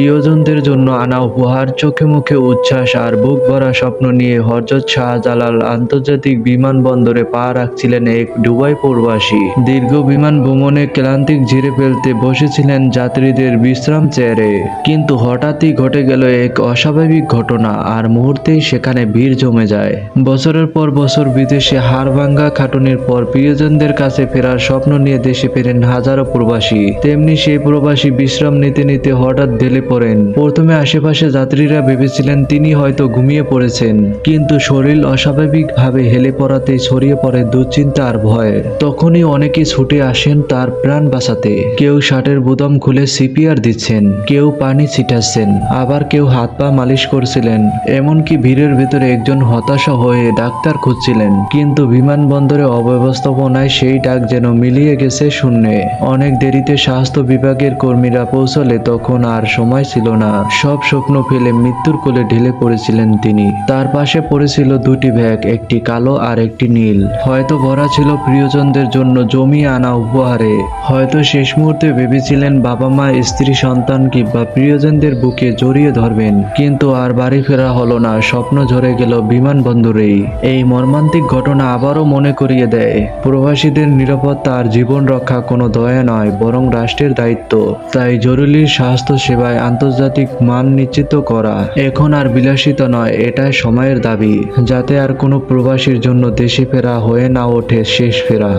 প্রিয়জনদের জন্য আনা উপহার, চোখে মুখে উচ্ছ্বাস আর বুক ভরা স্বপ্ন নিয়ে হরজত শাহজালাল আন্তর্জাতিক বিমানবন্দরে পা রাখছিলেন এক দুবাই প্রবাসী। দীর্ঘ বিমান ভ্রমণে ক্লান্তিক ঝিরে ফেলতে বসেছিলেন যাত্রীদের বিশ্রাম চেয়ারে। কিন্তু হঠাৎই ঘটে গেল এক অস্বাভাবিক ঘটনা আর মুহূর্তেই সেখানে ভিড় জমে যায়। বছরের পর বছর বিদেশে হাড়ভাঙ্গা খাটুনির পর প্রিয়জনদের কাছে ফেরার স্বপ্ন নিয়ে দেশে ফেরেন হাজারো প্রবাসী। তেমনি সেই প্রবাসী বিশ্রাম নিতে নিতে হঠাৎ ঢেলে পড়েন। প্রথমে আশেপাশে যাত্রীরা ভেবেছিলেন তিনি হয়তো ঘুমিয়ে পড়েছেন। কিন্তু শরীর অস্বাভাবিকভাবে হেলে পড়াতেই ছড়িয়ে পড়ে দুশ্চিন্তা আর ভয়। তখনই অনেকে ছুটে আসেন তার প্রাণ বাঁচাতে। কেউ শার্টের বুদম খুলে সিপিআর দিচ্ছেন, কেউ পানি ছিটাচ্ছেন, আবার কেউ হাত পা মালিশ করছিলেন। এমনকি ভিড়ের ভেতরে একজন হতাশা হয়ে ডাক্তার খুঁজছিলেন। কিন্তু বিমানবন্দরে অব্যবস্থাপনায় সেই ডাক যেন মিলিয়ে গেছে শূন্যে। অনেক দেরিতে স্বাস্থ্য বিভাগের কর্মীরা পৌঁছলে তখন আর সময় ছিল না। সব স্বপ্ন ফেলে মৃত্যুর কোলে ঢেলে পড়েছিলেন তিনি। তার পাশে পড়েছিল দুটি ব্যাগ, একটি কালো আর একটি নীল। হয়তো ভরা ছিল প্রিয়জনদের জন্য জমি আনা উপহারে। হয়তো শেষ মুহূর্তে ভেবেছিলেন বাবা মা স্ত্রী, সন্তান কিংবা প্রিয়জনদের বুকে জড়িয়ে ধরবেন। কিন্তু আর বাড়ি ফেরা হলো না, স্বপ্ন ঝরে গেল বিমানবন্দরেই। এই মর্মান্তিক ঘটনা আবারও মনে করিয়ে দেয়। প্রবাসীদের নিরাপত্তা আর জীবন রক্ষা কোনো দয়া নয়, বরং রাষ্ট্রের দায়িত্ব। তাই জরুরি স্বাস্থ্য সেবায় আন্তর্জাতিক মান নিশ্চিত করা এখন আর বিলাসিত নয়, এটাই সময়ের দাবি, যাতে আর কোনো প্রবাসীর জন্য দেশে ফেরা হয়ে না ওঠে শেষ ফেরা।